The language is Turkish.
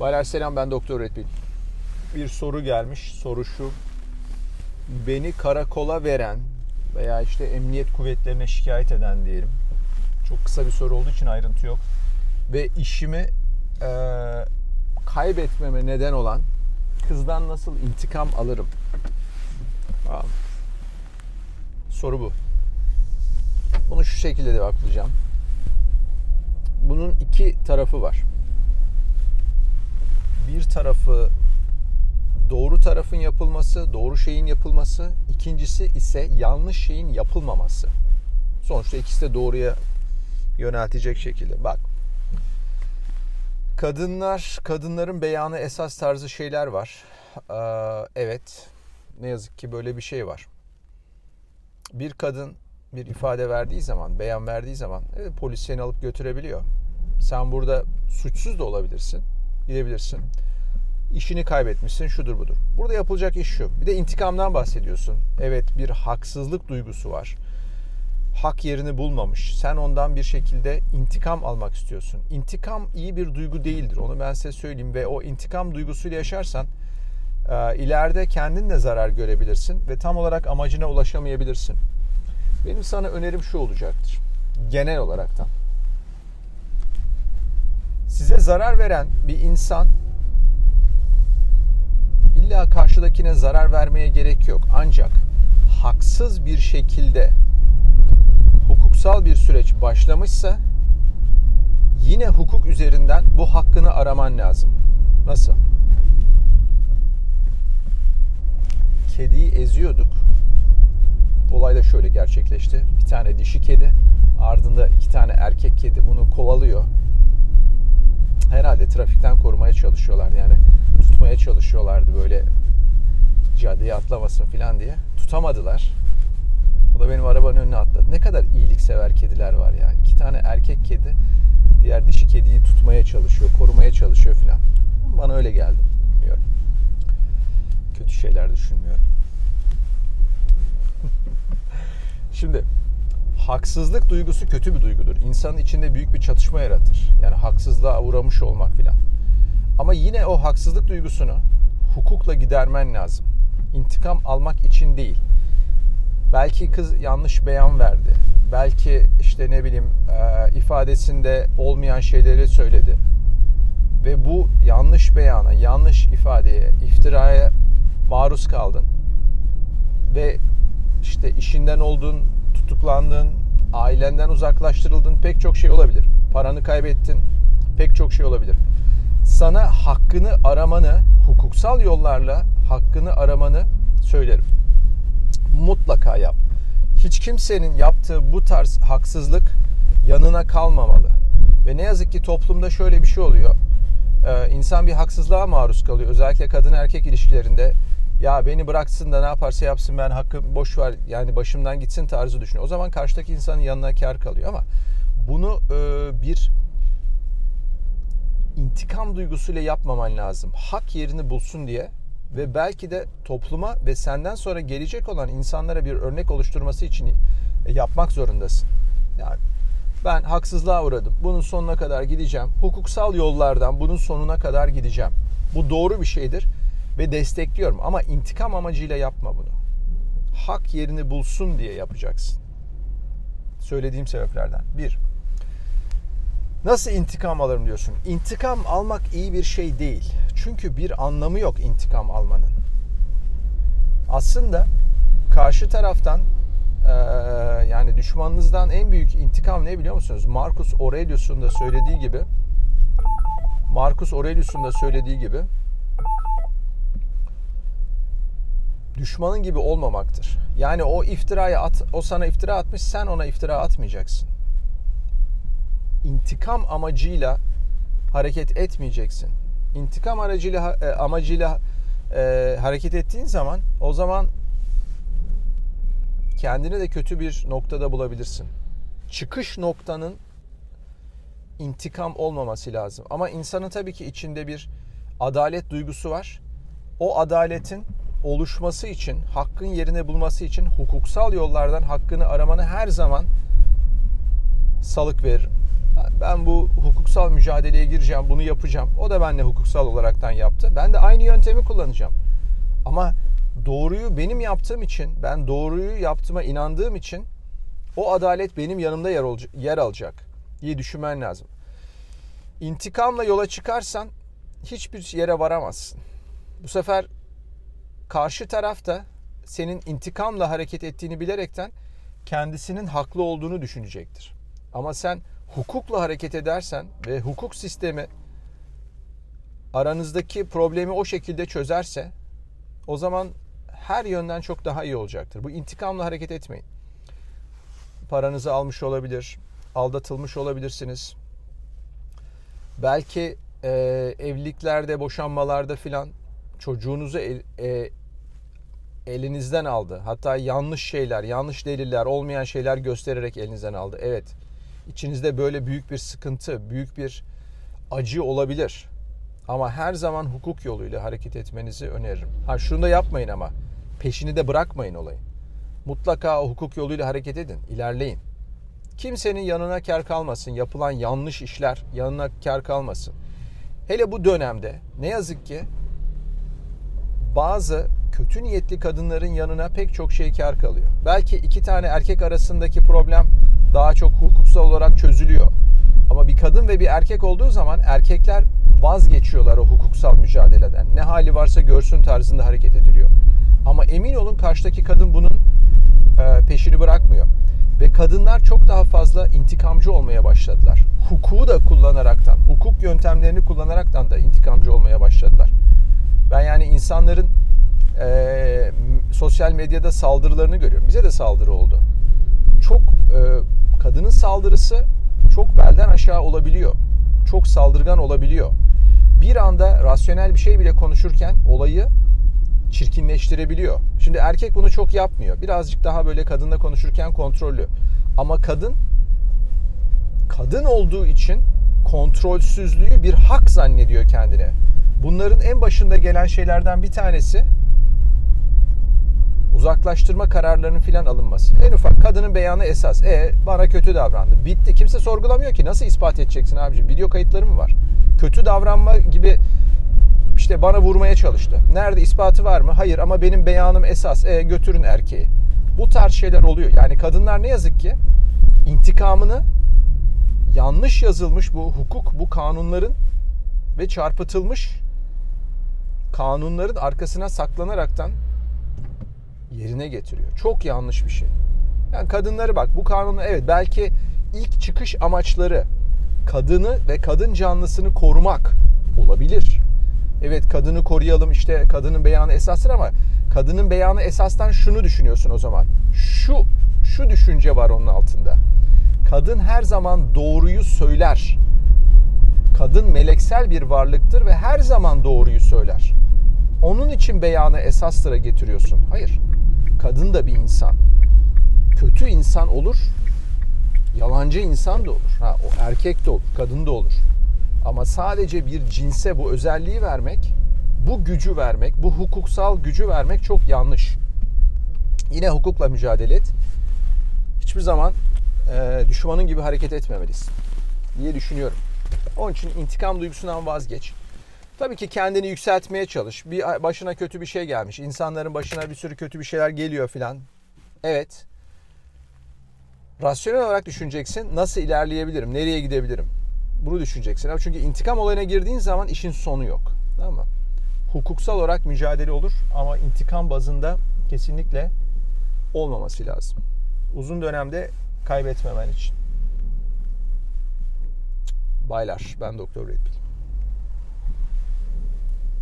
Baylar selam ben Doktor Öğretmen. Bir soru gelmiş. Soru şu. Beni karakola veren veya işte emniyet kuvvetlerine şikayet eden diyelim. Çok kısa bir soru olduğu için ayrıntı yok. Ve işimi e, kaybetmeme neden olan kızdan nasıl intikam alırım? Tamam. Soru bu. Bunu şu şekilde de bakacağım. Bunun iki tarafı var. Bir tarafı doğru tarafın yapılması, doğru şeyin yapılması. İkincisi ise yanlış şeyin yapılmaması. Sonuçta ikisi de doğruya yöneltecek şekilde. Bak. Kadınlar, kadınların beyanı esas tarzı şeyler var. Ee, evet. Ne yazık ki böyle bir şey var. Bir kadın bir ifade verdiği zaman, beyan verdiği zaman evet, polis seni alıp götürebiliyor. Sen burada suçsuz da olabilirsin. Gidebilirsin. İşini kaybetmişsin, şudur budur. Burada yapılacak iş şu. Bir de intikamdan bahsediyorsun. Evet bir haksızlık duygusu var. Hak yerini bulmamış. Sen ondan bir şekilde intikam almak istiyorsun. İntikam iyi bir duygu değildir. Onu ben size söyleyeyim. Ve o intikam duygusuyla yaşarsan e, ileride kendin de zarar görebilirsin. Ve tam olarak amacına ulaşamayabilirsin. Benim sana önerim şu olacaktır. Genel olaraktan. Size zarar veren bir insan illa karşıdakine zarar vermeye gerek yok. Ancak haksız bir şekilde hukuksal bir süreç başlamışsa yine hukuk üzerinden bu hakkını araman lazım. Nasıl? Kediyi eziyorduk. Olay da şöyle gerçekleşti. Bir tane dişi kedi, ardında iki tane erkek kedi bunu kovalıyor. Herhalde trafikten korumaya çalışıyorlardı yani tutmaya çalışıyorlardı böyle caddeye atlamasın falan diye. Tutamadılar. O da benim arabanın önüne atladı. Ne kadar iyiliksever kediler var ya. İki tane erkek kedi diğer dişi kediyi tutmaya çalışıyor, korumaya çalışıyor falan. Bana öyle geldi. Bilmiyorum. Kötü şeyler düşünmüyorum. Şimdi haksızlık duygusu kötü bir duygudur. İnsanın içinde büyük bir çatışma yaratır. Yani haksızlığa uğramış olmak filan. Ama yine o haksızlık duygusunu hukukla gidermen lazım. İntikam almak için değil. Belki kız yanlış beyan verdi. Belki işte ne bileyim e, ifadesinde olmayan şeyleri söyledi. Ve bu yanlış beyana, yanlış ifadeye, iftiraya maruz kaldın. Ve işte işinden oldun, tutuklandın, ailenden uzaklaştırıldın pek çok şey olabilir. Paranı kaybettin, pek çok şey olabilir. Sana hakkını aramanı, hukuksal yollarla hakkını aramanı söylerim. Mutlaka yap. Hiç kimsenin yaptığı bu tarz haksızlık yanına kalmamalı. Ve ne yazık ki toplumda şöyle bir şey oluyor. Ee, insan bir haksızlığa maruz kalıyor. Özellikle kadın erkek ilişkilerinde ya beni bıraksın da ne yaparsa yapsın ben hakkı boş ver yani başımdan gitsin tarzı düşünüyor. O zaman karşıdaki insanın yanına kar kalıyor ama bunu e, bir intikam duygusuyla yapmaman lazım. Hak yerini bulsun diye ve belki de topluma ve senden sonra gelecek olan insanlara bir örnek oluşturması için yapmak zorundasın. Yani ben haksızlığa uğradım. Bunun sonuna kadar gideceğim. Hukuksal yollardan bunun sonuna kadar gideceğim. Bu doğru bir şeydir ve destekliyorum ama intikam amacıyla yapma bunu. Hak yerini bulsun diye yapacaksın. Söylediğim sebeplerden. Bir, nasıl intikam alırım diyorsun? İntikam almak iyi bir şey değil. Çünkü bir anlamı yok intikam almanın. Aslında karşı taraftan yani düşmanınızdan en büyük intikam ne biliyor musunuz? Marcus Aurelius'un da söylediği gibi Marcus Aurelius'un da söylediği gibi düşmanın gibi olmamaktır. Yani o iftirayı at, o sana iftira atmış, sen ona iftira atmayacaksın. İntikam amacıyla hareket etmeyeceksin. İntikam aracıyla e, amacıyla e, hareket ettiğin zaman o zaman kendini de kötü bir noktada bulabilirsin. Çıkış noktanın intikam olmaması lazım. Ama insanın tabii ki içinde bir adalet duygusu var. O adaletin oluşması için, hakkın yerine bulması için hukuksal yollardan hakkını aramanı her zaman salık veririm. Ben bu hukuksal mücadeleye gireceğim, bunu yapacağım. O da benimle hukuksal olaraktan yaptı. Ben de aynı yöntemi kullanacağım. Ama doğruyu benim yaptığım için, ben doğruyu yaptığıma inandığım için o adalet benim yanımda yer, olca- yer alacak diye düşünmen lazım. İntikamla yola çıkarsan hiçbir yere varamazsın. Bu sefer karşı taraf da senin intikamla hareket ettiğini bilerekten kendisinin haklı olduğunu düşünecektir. Ama sen hukukla hareket edersen ve hukuk sistemi aranızdaki problemi o şekilde çözerse o zaman her yönden çok daha iyi olacaktır. Bu intikamla hareket etmeyin. Paranızı almış olabilir, aldatılmış olabilirsiniz. Belki e, evliliklerde, boşanmalarda filan çocuğunuzu el- e, elinizden aldı. Hatta yanlış şeyler, yanlış deliller, olmayan şeyler göstererek elinizden aldı. Evet. İçinizde böyle büyük bir sıkıntı, büyük bir acı olabilir. Ama her zaman hukuk yoluyla hareket etmenizi öneririm. Ha şunu da yapmayın ama. Peşini de bırakmayın olayın. Mutlaka o hukuk yoluyla hareket edin, ilerleyin. Kimsenin yanına kar kalmasın. Yapılan yanlış işler yanına kar kalmasın. Hele bu dönemde ne yazık ki bazı kötü niyetli kadınların yanına pek çok şey kar kalıyor. Belki iki tane erkek arasındaki problem daha çok hukuksal olarak çözülüyor. Ama bir kadın ve bir erkek olduğu zaman erkekler vazgeçiyorlar o hukuksal mücadeleden. Ne hali varsa görsün tarzında hareket ediliyor. Ama emin olun karşıdaki kadın bunun e, peşini bırakmıyor. Ve kadınlar çok daha fazla intikamcı olmaya başladılar. Hukuku da kullanaraktan, hukuk yöntemlerini kullanaraktan da intikamcı olmaya başladılar. Ben yani insanların e, sosyal medyada saldırılarını görüyorum. Bize de saldırı oldu. Çok e, kadının saldırısı çok belden aşağı olabiliyor. Çok saldırgan olabiliyor. Bir anda rasyonel bir şey bile konuşurken olayı çirkinleştirebiliyor. Şimdi erkek bunu çok yapmıyor. Birazcık daha böyle kadınla konuşurken kontrollü. Ama kadın kadın olduğu için kontrolsüzlüğü bir hak zannediyor kendine. Bunların en başında gelen şeylerden bir tanesi uzaklaştırma kararlarının filan alınması. En ufak kadının beyanı esas. E bana kötü davrandı. Bitti. Kimse sorgulamıyor ki. Nasıl ispat edeceksin abicim? Video kayıtları mı var? Kötü davranma gibi işte bana vurmaya çalıştı. Nerede ispatı var mı? Hayır ama benim beyanım esas. E götürün erkeği. Bu tarz şeyler oluyor. Yani kadınlar ne yazık ki intikamını yanlış yazılmış bu hukuk, bu kanunların ve çarpıtılmış kanunların arkasına saklanaraktan yerine getiriyor. Çok yanlış bir şey. Yani kadınları bak bu kanunu evet belki ilk çıkış amaçları kadını ve kadın canlısını korumak olabilir. Evet kadını koruyalım işte kadının beyanı esastır ama kadının beyanı esastan şunu düşünüyorsun o zaman. Şu şu düşünce var onun altında. Kadın her zaman doğruyu söyler. Kadın meleksel bir varlıktır ve her zaman doğruyu söyler. Onun için beyanı esastıra getiriyorsun. Hayır. Kadın da bir insan. Kötü insan olur. Yalancı insan da olur. Ha, o erkek de olur, kadın da olur. Ama sadece bir cinse bu özelliği vermek, bu gücü vermek, bu hukuksal gücü vermek çok yanlış. Yine hukukla mücadele et. Hiçbir zaman e, düşmanın gibi hareket etmemelisin diye düşünüyorum. Onun için intikam duygusundan vazgeç. Tabii ki kendini yükseltmeye çalış. Bir başına kötü bir şey gelmiş. İnsanların başına bir sürü kötü bir şeyler geliyor filan. Evet. Rasyonel olarak düşüneceksin. Nasıl ilerleyebilirim? Nereye gidebilirim? Bunu düşüneceksin. Çünkü intikam olayına girdiğin zaman işin sonu yok. Tamam mı? Hukuksal olarak mücadele olur ama intikam bazında kesinlikle olmaması lazım. Uzun dönemde kaybetmemen için. Baylar, ben Doktor Red Pill.